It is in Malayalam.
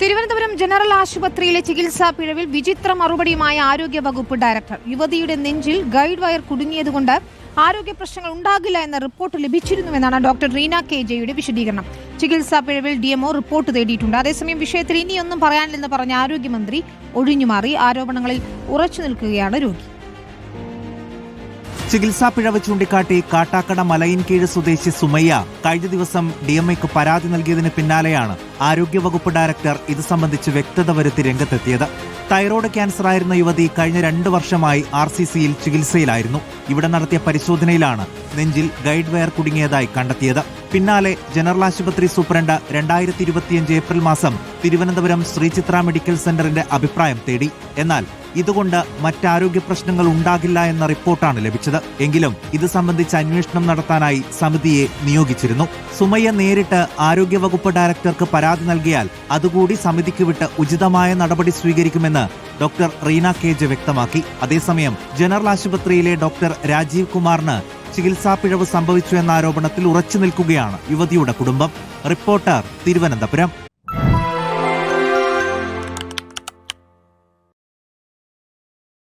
തിരുവനന്തപുരം ജനറൽ ആശുപത്രിയിലെ ചികിത്സാ പിഴവിൽ വിചിത്ര മറുപടിയുമായ ആരോഗ്യ വകുപ്പ് ഡയറക്ടർ. യുവതിയുടെ നെഞ്ചിൽ ഗൈഡ് വയർ കുടുങ്ങിയതുകൊണ്ട് ആരോഗ്യ പ്രശ്നങ്ങൾ ഉണ്ടാകില്ല എന്ന റിപ്പോർട്ട് ലഭിച്ചിരുന്നുവെന്നാണ് ഡോക്ടർ റീന കെ ജെയുടെ വിശദീകരണം. ചികിത്സാ പിഴവിൽ ഡിഎംഒ റിപ്പോർട്ട് തേടിയിട്ടുണ്ട്. അതേസമയം വിഷയത്തിൽ ഇനിയൊന്നും പറയാനില്ലെന്ന് പറഞ്ഞ ആരോഗ്യമന്ത്രി ഒഴിഞ്ഞുമാറി ആരോപണങ്ങളിൽ ഉറച്ചു നിൽക്കുകയാണ് രോഗി. ചികിത്സാ പിഴവ് ചൂണ്ടിക്കാട്ടി കാട്ടാക്കട മലയിൻകീഴ് സ്വദേശി സുമയ്യ കഴിഞ്ഞ ദിവസം ഡിഎംഐക്ക് പരാതി നൽകിയതിന് പിന്നാലെയാണ് ആരോഗ്യവകുപ്പ് ഡയറക്ടർ ഇത് സംബന്ധിച്ച് വ്യക്തത വരുത്തി രംഗത്തെത്തിയത്. തൈറോയ്ഡ് ക്യാൻസർ ആയിരുന്ന യുവതി കഴിഞ്ഞ രണ്ട് വർഷമായി ആർ സി സിയിൽ ചികിത്സയിലായിരുന്നു. ഇവിടെ നടത്തിയ പരിശോധനയിലാണ് നെഞ്ചിൽ ഗൈഡ് വയർ കുടുങ്ങിയതായി കണ്ടെത്തിയത്. പിന്നാലെ ജനറൽ ആശുപത്രി സൂപ്രണ്ട് രണ്ടായിരത്തി ഇരുപത്തിയഞ്ച് ഏപ്രിൽ മാസം തിരുവനന്തപുരം ശ്രീചിത്ര മെഡിക്കൽ സെന്ററിന്റെ അഭിപ്രായം തേടി. എന്നാൽ ഇതുകൊണ്ട് മറ്റാരോഗ്യ പ്രശ്നങ്ങൾ ഉണ്ടാകില്ല എന്ന റിപ്പോർട്ടാണ് ലഭിച്ചത്. എങ്കിലും ഇത് സംബന്ധിച്ച് അന്വേഷണം നടത്താനായി സമിതിയെ നിയോഗിച്ചിരുന്നു. സുമയ്യ നേരിട്ട് ആരോഗ്യവകുപ്പ് ഡയറക്ടർക്ക് പരാതി നൽകിയാൽ അതുകൂടി സമിതിക്ക് വിട്ട് ഉചിതമായ നടപടി സ്വീകരിക്കുമെന്ന് ഡോക്ടർ റീന കേജ് വ്യക്തമാക്കി. അതേസമയം ജനറൽ ആശുപത്രിയിലെ ഡോക്ടർ രാജീവ് കുമാറിന് ചികിത്സാ പിഴവ് സംഭവിച്ചു എന്ന ആരോപണത്തിൽ ഉറച്ചു നിൽക്കുകയാണ് യുവതിയുടെ കുടുംബം. റിപ്പോർട്ടർ തിരുവനന്തപുരം.